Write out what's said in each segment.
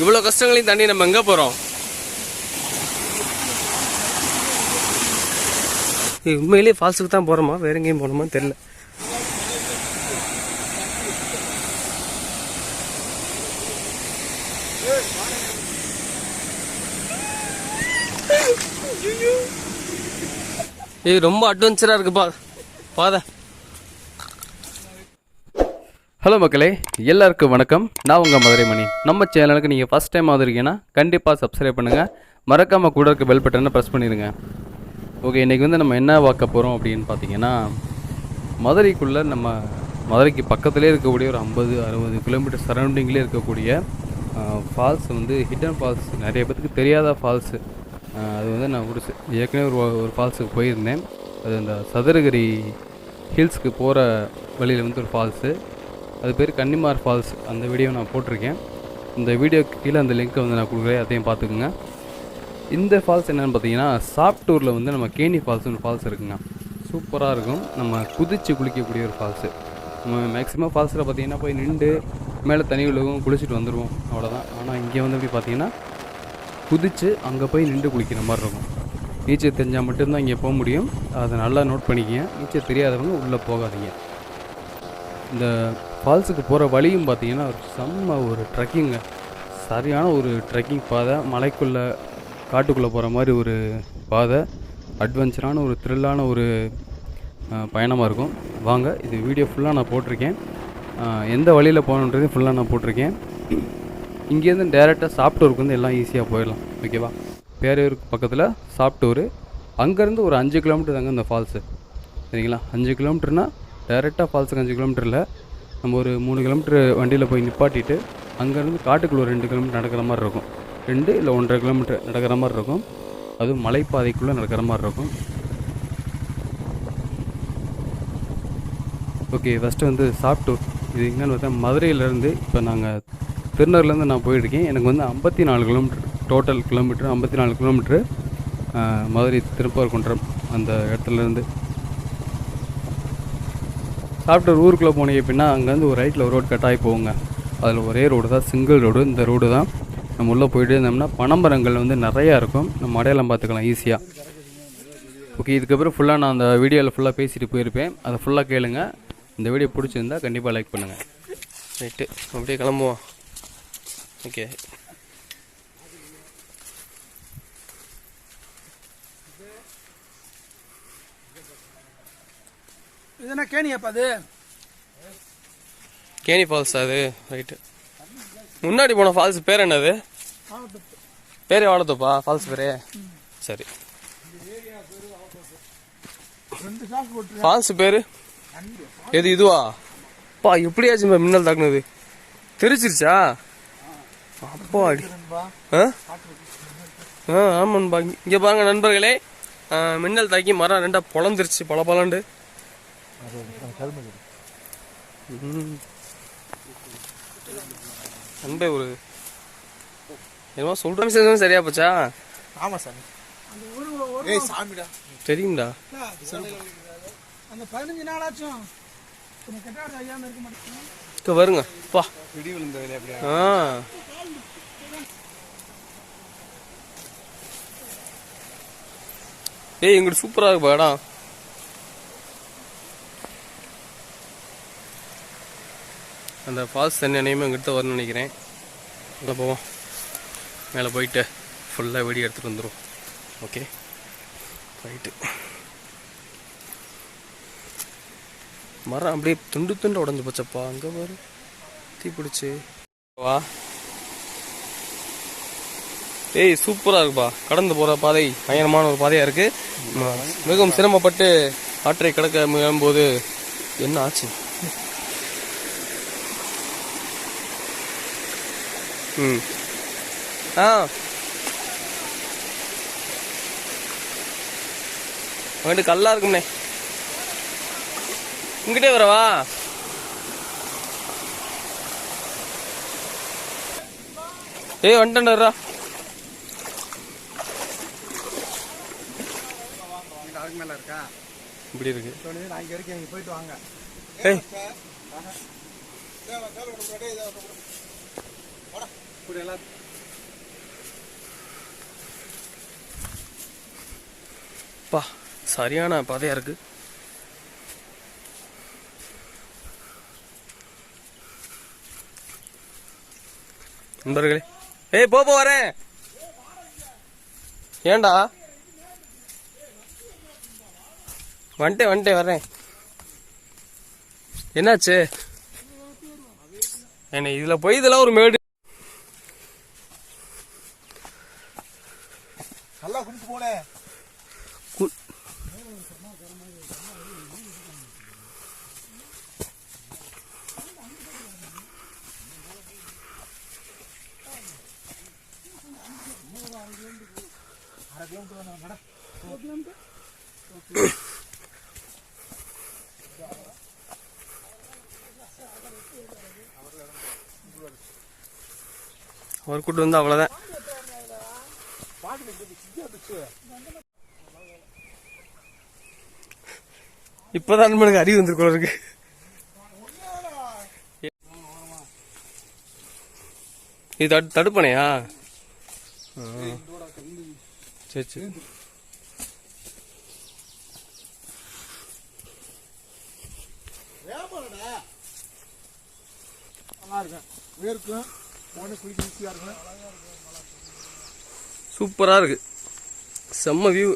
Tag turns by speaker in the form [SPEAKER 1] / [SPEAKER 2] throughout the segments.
[SPEAKER 1] இவ்வளோ கஷ்டங்களையும் தாண்டி நம்ம எங்கே போகிறோம் உண்மையிலேயே ஃபால்ஸுக்கு தான் போகிறோமா வேற எங்கேயும் போகணுமா தெரில ஏய் ரொம்ப அட்வென்ச்சராக இருக்குப்பா. பாதை.
[SPEAKER 2] ஹலோ மக்களே எல்லாருக்கும் வணக்கம். நான் உங்கள் மதுரை மணி நம்ம சேனலுக்கு நீங்கள் ஃபஸ்ட் டைம் வந்திருக்கீங்கன்னா கண்டிப்பாக சப்ஸ்கிரைப் பண்ணுங்கள் மறக்காமல் கூட இருக்க பெல் பட்டனை ப்ரெஸ் பண்ணிடுங்க. ஓகே இன்றைக்கி வந்து நம்ம என்ன பார்க்க போகிறோம் அப்படின்னு பார்த்தீங்கன்னா மதுரைக்குள்ளே நம்ம மதுரைக்கு பக்கத்துலேயே இருக்கக்கூடிய ஒரு ஐம்பது அறுபது கிலோமீட்டர் சரௌண்டிங்லேயே இருக்கக்கூடிய ஃபால்ஸ் வந்து ஹிட்டன் ஃபால்ஸ் நிறைய பேத்துக்கு தெரியாத ஃபால்ஸு அது வந்து நான் ஒரு ஏற்கனவே ஒரு ஒரு ஃபால்ஸுக்கு போயிருந்தேன். அது அந்த சதுரகிரி ஹில்ஸ்க்கு போகிற வழியில் வந்து ஒரு ஃபால்ஸு அது பேர் கன்னிமார் ஃபால்ஸ். அந்த வீடியோ நான் போட்டிருக்கேன். இந்த வீடியோக்கு கீழே அந்த லிங்க்கை வந்து நான் கொடுக்குறேன். அதையும் பார்த்துக்குங்க. இந்த ஃபால்ஸ் என்னென்னு பார்த்தீங்கன்னா சாப்டூரில் வந்து நம்ம கேணி ஃபால்ஸ்னு ஃபால்ஸ் இருக்குங்க. சூப்பராக இருக்கும். நம்ம குதித்து குளிக்கக்கூடிய ஒரு ஃபால்ஸு. நம்ம மேக்ஸிமம் ஃபால்ஸில் பார்த்தீங்கன்னா போய் நின்று மேலே தனி விழுவும் குளிச்சுட்டு வந்துடுவோம் அவ்வளோதான் ஆனால் இங்கே வந்து எப்படி பார்த்தீங்கன்னா குதித்து அங்கே போய் நின்று குளிக்கிற மாதிரி இருக்கும். நீச்சல் தெரிஞ்சால் மட்டும்தான் இங்கே போக முடியும். அதை நல்லா நோட் பண்ணிக்கங்க. நீச்சல் தெரியாதவங்க உள்ளே போகாதீங்க. இந்த ஃபால்ஸுக்கு போகிற வழியும் பார்த்தீங்கன்னா ஒரு செம்ம ஒரு ட்ரெக்கிங்க சரியான ஒரு ட்ரெக்கிங் பாதை. மலைக்குள்ளே காட்டுக்குள்ளே போகிற மாதிரி ஒரு பாதை. அட்வென்ச்சரான ஒரு த்ரில்லான ஒரு பயணமாக இருக்கும். வாங்க இது வீடியோ ஃபுல்லாக நான் போட்டிருக்கேன். எந்த வழியில் போகணுன்றதையும் ஃபுல்லாக நான் போட்டிருக்கேன். இங்கேருந்து டேரெக்டாக சாப்டூருக்கு வந்து எல்லாம் ஈஸியாக போயிடலாம். ஓகேவா பேரையூருக்கு பக்கத்தில் சாப்டூர் அங்கேருந்து ஒரு அஞ்சு கிலோமீட்டர் தாங்க இந்த ஃபால்ஸு. சரிங்களா? அஞ்சு கிலோமீட்டர்னால் டேரெக்டாக ஃபால்ஸுக்கு அஞ்சு கிலோமீட்டரில் நம்ம ஒரு மூணு கிலோமீட்டர் வண்டியில் போய் நிப்பாட்டிட்டு அங்கேருந்து காட்டுக்குள்ளே ஒரு ரெண்டு கிலோமீட்டர் நடக்கிற மாதிரி இருக்கும். ரெண்டு இல்லை ஒன்றரை கிலோமீட்டர் நடக்கிற மாதிரி இருக்கும். அதுவும் மலைப்பாதைக்குள்ளே நடக்கிற மாதிரி இருக்கும். ஓகே ஃபஸ்ட்டு வந்து சாப்பிட்டு இது என்னென்னு பார்த்தா மதுரையிலேருந்து இப்போ நாங்கள் திருநூர்லேருந்து நான் போயிருக்கேன். எனக்கு வந்து ஐம்பத்தி நாலு கிலோமீட்டர் டோட்டல் கிலோமீட்டர் ஐம்பத்தி நாலு கிலோமீட்ரு மதுரை திருப்பரங்குன்றம் அந்த இடத்துலேருந்து. சாப்பிட்டு ஊருக்குள்ளே போனீங்க அப்படின்னா அங்கேருந்து ஒரு ரைட்டில் ஒரு ரோடு கட்டாகி போங்க. அதில் ஒரே ரோடு தான் சிங்கிள் ரோடு இந்த ரோடு தான். நம்ம உள்ளே போயிட்டு இருந்தோம்னா பனம்பரங்கள் வந்து நிறையா இருக்கும். நம்ம அடையாளம் பார்த்துக்கலாம் ஈஸியாக ஓகே இதுக்கப்புறம் ஃபுல்லாக நான் அந்த வீடியோவில் ஃபுல்லாக பேசிட்டு போயிருப்பேன். அதை ஃபுல்லாக கேளுங்க. இந்த வீடியோ பிடிச்சிருந்தா கண்டிப்பாக லைக் பண்ணுங்கள்
[SPEAKER 1] ரைட்டு அப்படியே கிளம்புவோம். ஓகே
[SPEAKER 3] இது என்ன கேணியாப்பா அது?
[SPEAKER 1] கேணி ஃபால்ஸ் அது ரைட்டு முன்னாடி போன ஃபால்ஸ் பேர் என்னது? பேரே வாழத்தோப்பா ஃபால்ஸ் பேரே? சரி. ஃபால்ஸ் பேரு? எது இதுவா? பா எப்படியாச்சும் மின்னல் தாக்குனது? தெரிச்சிருச்சா அப்பா அடி. ஆ? ஆ ஆமான்பா இங்கே பாருங்க நண்பர்களே. மின்னல் தாக்கி மரம் ரெண்டா பொழந்துருச்சு பல பலண்டு நண்பே ஒரு என்னமோ விஷயம் சரியா போச்சா?
[SPEAKER 3] ஆமா சாமி. அந்த ஊருக்குள்ள ஒரு ஏய் சாமிடா.
[SPEAKER 1] தெரியும்டா.
[SPEAKER 3] அந்த பதினஞ்சு நாளாச்சும். இருக்க
[SPEAKER 1] வருங்க. பா.
[SPEAKER 3] இடி விழுந்த வேலையா அப்படியா?
[SPEAKER 1] ஆ. ஏய் இங்கிட்டு சூப்பரா இருக்கு இடம். அந்த ஃபால்ஸ் தண்ணி அணையுமே இங்கிட்ட வரணும்னு நினைக்கிறேன். அங்கே போவோம். மேலே போயிட்டு ஃபுல்லாக வெடி எடுத்துகிட்டு வந்துடும் ஓகே ரைட்டு மரம் அப்படியே துண்டு துண்டு உடஞ்சு போச்சப்பா. அங்கே பாரு. தீ பிடிச்சி. வா. ஏய் சூப்பரா இருக்குப்பா. கடந்து போற பாதை பயங்கரமான ஒரு பாதையா இருக்கு. ம- மிகவும் சிரமப்பட்டு ஆற்றை கடக்க முயலும்போது என்ன ஆச்சு? ம். ஆ. அங்கிட்டு கல்லா இருக்கும்னே. இங்கிட்டே வரவா? ஏய்
[SPEAKER 3] இருக்கா
[SPEAKER 1] இப்படி இருக்கு.
[SPEAKER 3] போயிட்டு வாங்க.
[SPEAKER 1] ஏய்.
[SPEAKER 3] Kurela.
[SPEAKER 1] பா சரியான பாதையா இருக்கு. நண்பர்களே ஏய் போ போ வரேன். ஏண்டா வந்துட்டேன் வந்துட்டேன் வரேன். என்னாச்சு? என்ன இதுல போய் இதெல்லாம் ஒரு மேடு
[SPEAKER 3] நல்லா குடிச்சு போனேன்
[SPEAKER 1] அவர் கூட்டு வந்து அவ்வளவுதான். இப்பதான் நம்மளுக்கு அறிவு வந்திருக்கோம் இருக்கு. இது தடு தடுப்பனையா சரி சரி.
[SPEAKER 3] நல்லா இருக்கும் வேர்க்கும் போன குளிக்க ஈஸியாக இருக்கும்.
[SPEAKER 1] சூப்பராக இருக்கு. செம்ம வியூ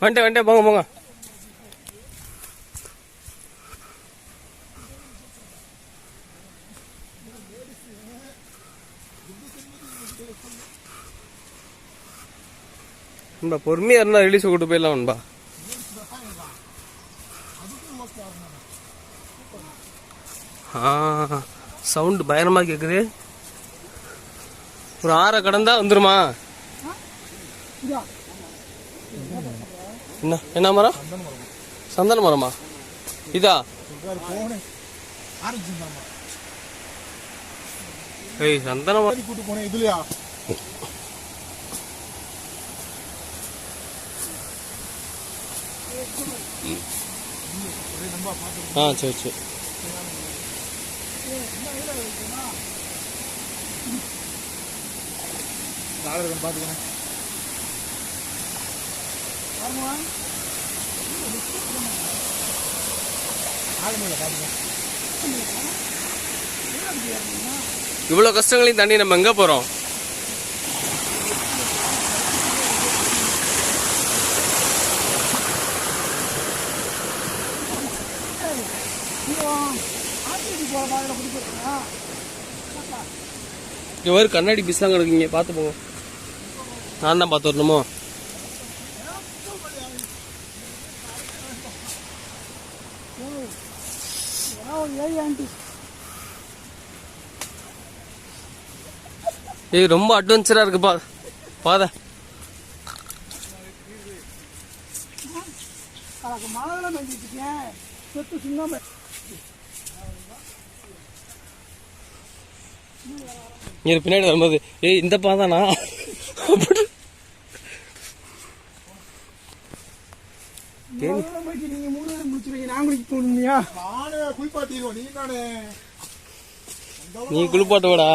[SPEAKER 1] வந்துட்டேன் வந்துட்டேன் போங்க போங்க. நண்பா பொறுமையா இருந்தா ரிலீஸ் கூட்டு போயிடலாம் நண்பா. ஆ சவுண்ட் பயங்கரமா கேக்குது. ஒரு ஆறை கடந்தா வந்துருமா? என்ன என்ன மரம்? சந்தன மரமா? இதா? ஏய் சந்தன மரம்.
[SPEAKER 3] கூட்டு போனேன் இதுலயா
[SPEAKER 1] ஆ சரி சரி.
[SPEAKER 3] நாளைக்கு பார்த்துக்கணும் ஆளுமையில
[SPEAKER 1] கஷ்டங்களையும் தாண்டி நம்ம எங்கே போகிறோம் இங்க வேறு கண்ணாடி பிஸ்லாம் கிடக்குங்க பார்த்து போங்க. நான் தான் பார்த்து வரணுமோ? ஏய் ரொம்ப அட்வென்ச்சரா இருக்கு பா.
[SPEAKER 3] மழை நம்பிட்டுருக்கேன் சொத்து சுண்ணாம்பு
[SPEAKER 1] இங்க பின்னாடி வரும்போது ஏய் இந்த பாதானா?
[SPEAKER 3] நீ நானே
[SPEAKER 1] நீ குளிப்பாட்டு விடா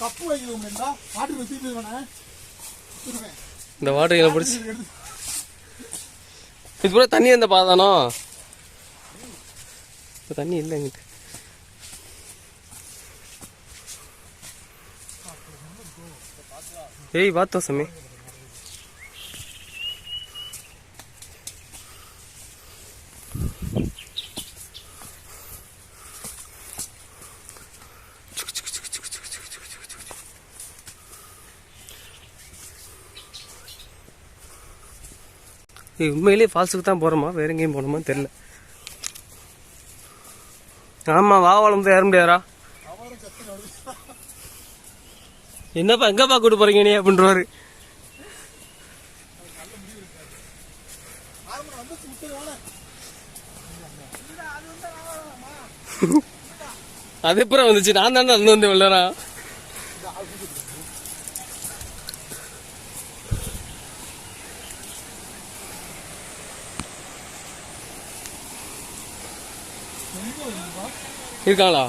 [SPEAKER 3] கப்பு வைக்கிறோம் பாட்டு வச்சுட்டு வேணே
[SPEAKER 1] இந்த வாட்டர் பிடிச்சி. இது பூரா தண்ணி அந்த பாதானோ இப்ப தண்ணி இல்லை எங்கிட்ட ஏய் பார்த்தோம் சாமி ஏய், உண்மையிலேயே ஃபால்ஸுக்கு தான் போகிறோமா வேற எங்கேயும் போகணுமா? தெரில ஆமாம் வாவாளம் தான் ஏற முடியாரா என்னப்பா எங்கப்பா கூட்டு போறீங்க நீ அப்படின்றவாரு? அது அப்புறம் வந்துச்சு. நான் தானே நடந்து வந்து விளையாடா இருக்காங்களா?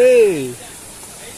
[SPEAKER 1] ஏய்.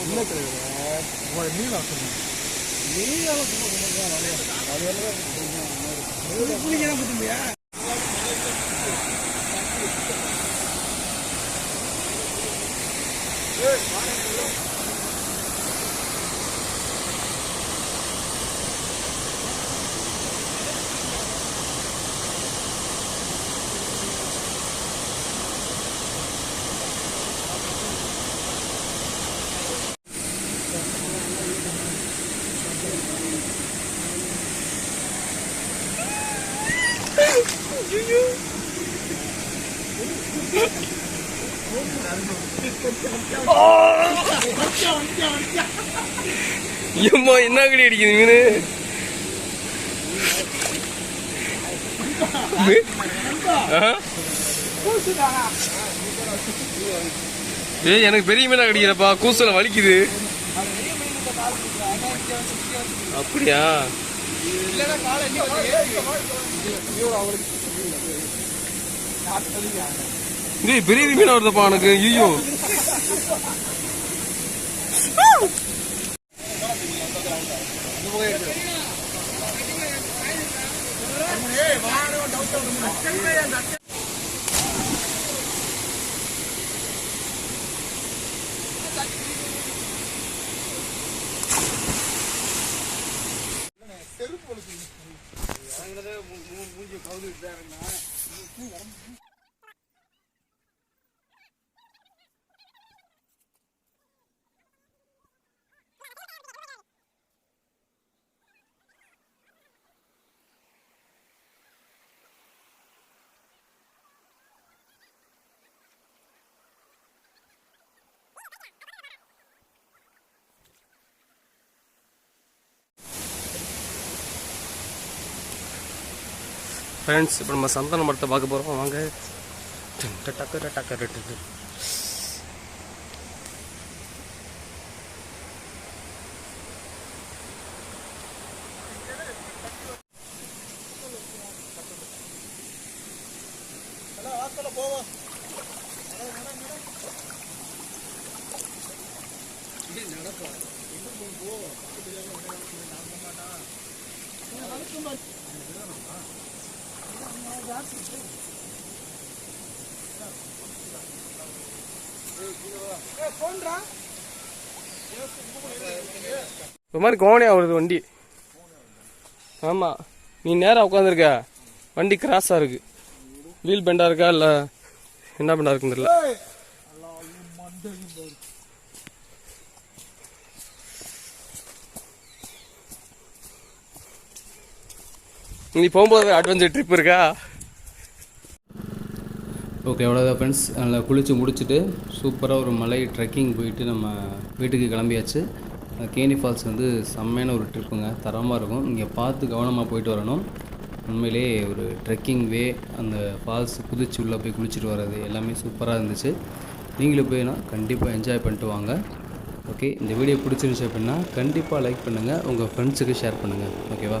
[SPEAKER 1] மீன் கிடையாது உங்களை மீன் ஆசை மீன் ஆசை நிறையா எம்மா என்ன கடி அடிக்குது மீன்? ஏய் எனக்கு பெரிய மீனா கிடைக்கிறப்பா கூசல வலிக்குது. அப்படியா? பெரிய மீனா வருதப்பா எனக்கு ஐயோ. செருப்பு மூஞ்சி கவுந்து விட்டு ஃப்ரெண்ட்ஸ் இப்போ நம்ம சந்தன மரத்தை பார்க்க போகிறோம் வாங்க. டன் டக்கு ட டக்கு ட. ஒரு மாதிரி கோவனே வருது வண்டி. ஆமாம் நீ நேராக உட்காந்துருக்க வண்டி கிராஸாக இருக்கு. வீல் பெண்டாக இருக்கா இல்லை என்ன பெண்டாக இருக்குன்னு தெரியல. நீ போகும்போது அட்வென்ச்சர் ட்ரிப் இருக்கா?
[SPEAKER 2] ஓகே அவ்வளோதான் ஃப்ரெண்ட்ஸ் அதில் குளித்து முடிச்சுட்டு சூப்பராக ஒரு மலை ட்ரெக்கிங் போயிட்டு நம்ம வீட்டுக்கு கிளம்பியாச்சு. கேணி ஃபால்ஸ் வந்து செம்மையான ஒரு ட்ரிப்புங்க தரமாக இருக்கும். இங்கே பார்த்து கவனமாக போயிட்டு வரணும். உண்மையிலே ஒரு ட்ரெக்கிங் வே அந்த ஃபால்ஸ் குதிச்சு உள்ளே போய் குளிச்சுட்டு வர்றது எல்லாமே சூப்பராக இருந்துச்சு. நீங்களும் போய்னா கண்டிப்பாக என்ஜாய் பண்ணிட்டு வாங்க. ஓகே இந்த வீடியோ பிடிச்சிருந்துச்சு அப்படின்னா கண்டிப்பாக லைக் பண்ணுங்கள் உங்கள் ஃப்ரெண்ட்ஸுக்கு ஷேர் பண்ணுங்கள் ஓகேவா